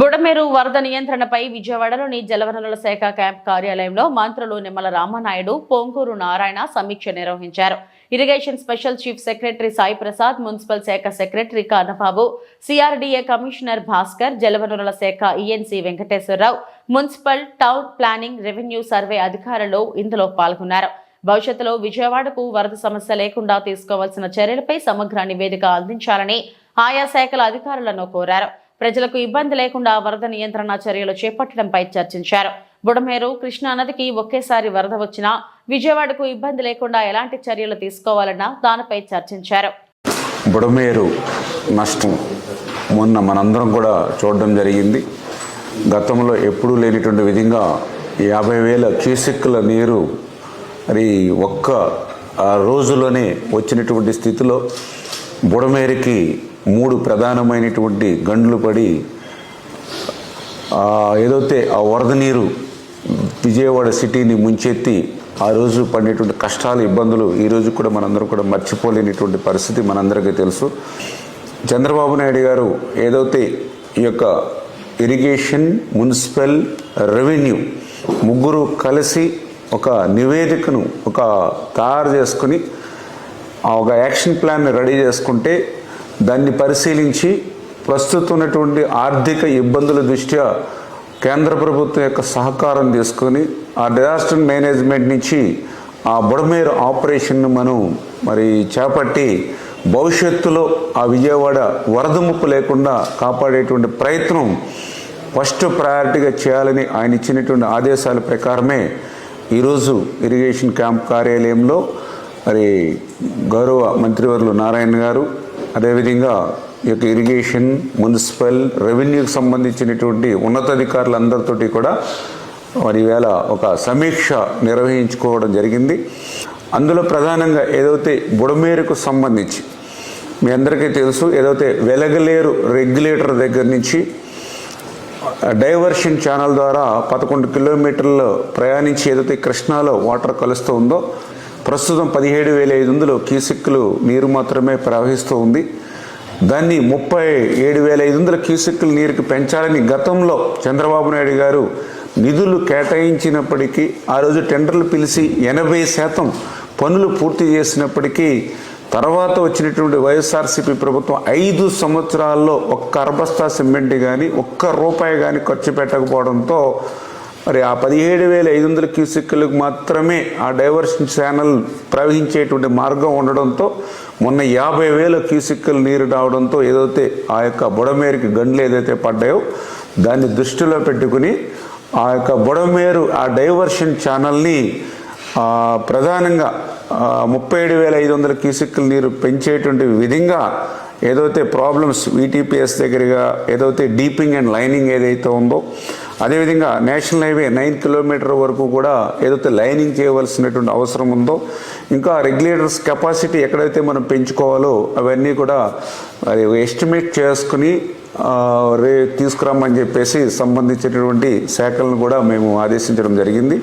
బుడమేరు వరద నియంత్రణపై విజయవాడలోని జలవనరుల శాఖ క్యాంప్ కార్యాలయంలో మంత్రులు నిమ్మల రామనాయుడు పొంగూరు నారాయణ సమీక్ష నిర్వహించారు. Irrigation special chief secretary Sai Prasad municipal శాఖ secretary Kannababu CRDA commissioner Bhaskar జలవనరుల శాఖ ENC Venkateswararao municipal town planning revenue survey అధికారులు ఇందులో పాల్గొన్నారు. భవిష్యత్తులో విజయవాడకు వరద సమస్య లేకుండా తీసుకోవాల్సిన చర్యలపై సమగ్ర నివేదిక అందించాలని ఆయా శాఖల అధికారులను కోరారు. ప్రజలకు ఇబ్బంది లేకుండా వరద నియంత్రణ చర్యలు చేపట్టడంపై చర్చించారు. బుడమేరు కృష్ణా నదికి ఒకేసారి వరద వచ్చినా విజయవాడకు ఇబ్బంది లేకుండా ఎలాంటి చర్యలు తీసుకోవాలన్నా దానిపై చర్చించారు. బుడమేరు నష్టం. మొన్న మనందరం కూడా చూడడం జరిగింది. గతంలో ఎప్పుడూ లేనిటువంటి విధంగా యాభై వేల క్యూసెక్కుల నీరు మరి ఒక్క రోజులోనే వచ్చినటువంటి స్థితిలో బుడమేరుకి మూడు ప్రధానమైనటువంటి గండ్లు పడి ఏదైతే ఆ వరద నీరు విజయవాడ సిటీని ముంచెత్తి ఆ రోజు పడినటువంటి కష్టాలు ఇబ్బందులు ఈరోజు కూడా మనందరం కూడా మర్చిపోలేనిటువంటి పరిస్థితి మనందరికీ తెలుసు. చంద్రబాబు నాయుడు గారు ఏదైతే ఈ యొక్క ఇరిగేషన్ మున్సిపల్ రెవెన్యూ ముగ్గురు కలిసి ఒక నివేదికను ఒక తయారు చేసుకుని ఆ ఒక యాక్షన్ ప్లాన్ రెడీ చేసుకుంటే దాన్ని పరిశీలించి ప్రస్తుతం ఉన్నటువంటి ఆర్థిక ఇబ్బందుల దృష్ట్యా కేంద్ర ప్రభుత్వం యొక్క సహకారం తీసుకొని ఆ డిజాస్టర్ మేనేజ్మెంట్ నుంచి ఆ బుడమేరు ఆపరేషన్ను మనం మరి చేపట్టి భవిష్యత్తులో ఆ విజయవాడ వరద ముప్పు లేకుండా కాపాడేటువంటి ప్రయత్నం ఫస్ట్ ప్రయారిటీగా చేయాలని ఆయన ఇచ్చినటువంటి ఆదేశాల ప్రకారమే ఈరోజు ఇరిగేషన్ క్యాంప్ కార్యాలయంలో మరి గౌరవ మంత్రివర్లు నారాయణ గారు అదేవిధంగా ఈ యొక్క ఇరిగేషన్ మున్సిపల్ రెవెన్యూకి సంబంధించినటువంటి ఉన్నతాధికారులందరితోటి కూడా మరి వేళ ఒక సమీక్ష నిర్వహించుకోవడం జరిగింది. అందులో ప్రధానంగా ఏదైతే బుడమేరుకు సంబంధించి మీ అందరికీ తెలుసు ఏదైతే వెలగలేరు రెగ్యులేటర్ దగ్గర నుంచి డైవర్షన్ ఛానల్ ద్వారా పదకొండు కిలోమీటర్లు ప్రయాణించి ఏదైతే కృష్ణాలో వాటర్ కలుస్తూ ఉందో ప్రస్తుతం పదిహేడు వేల ఐదు వందలు క్యూసెక్కులు నీరు మాత్రమే ప్రవహిస్తూ ఉంది. దాన్ని ముప్పై ఏడు వేల ఐదు వందల క్యూసెక్కుల నీరుకి పెంచాలని గతంలో చంద్రబాబు నాయుడు గారు నిధులు కేటాయించినప్పటికీ ఆ రోజు టెండర్లు పిలిచి ఎనభై శాతం పనులు పూర్తి చేసినప్పటికీ తర్వాత వచ్చినటువంటి వైఎస్ఆర్సీపీ ప్రభుత్వం ఐదు సంవత్సరాల్లో ఒక్క అరబస్తా సిమెంట్ కానీ ఒక్క రూపాయి కానీ ఖర్చు పెట్టకపోవడంతో మరి ఆ పదిహేడు వేల ఐదు వందల క్యూసెక్కులకు మాత్రమే ఆ డైవర్షన్ ఛానల్ ప్రవహించేటువంటి మార్గం ఉండడంతో మొన్న యాభై వేల క్యూసెక్కుల నీరు రావడంతో ఏదైతే ఆ యొక్క బుడమేరుకి గండ్లు ఏదైతే పడ్డాయో దాన్ని దృష్టిలో పెట్టుకుని ఆ యొక్క బుడమేరు ఆ డైవర్షన్ ఛానల్ని ప్రధానంగా ముప్పై ఏడు వేల ఐదు వందల క్యూసెక్కుల నీరు పెంచేటువంటి విధంగా ఏదైతే ప్రాబ్లమ్స్ వీటీపీఎస్ దగ్గరగా ఏదైతే డీపింగ్ అండ్ లైనింగ్ ఏదైతే ఉందో అదేవిధంగా నేషనల్ హైవే నైన్ కిలోమీటర్ వరకు కూడా ఏదైతే లైనింగ్ చేయవలసినటువంటి అవసరం ఉందో ఇంకా రెగ్యులేటర్స్ కెపాసిటీ ఎక్కడైతే మనం పెంచుకోవాలో అవన్నీ కూడా అది ఎస్టిమేట్ చేసుకుని రే తీసుకురామని చెప్పేసి సంబంధించినటువంటి శాఖలను కూడా మేము ఆదేశించడం జరిగింది.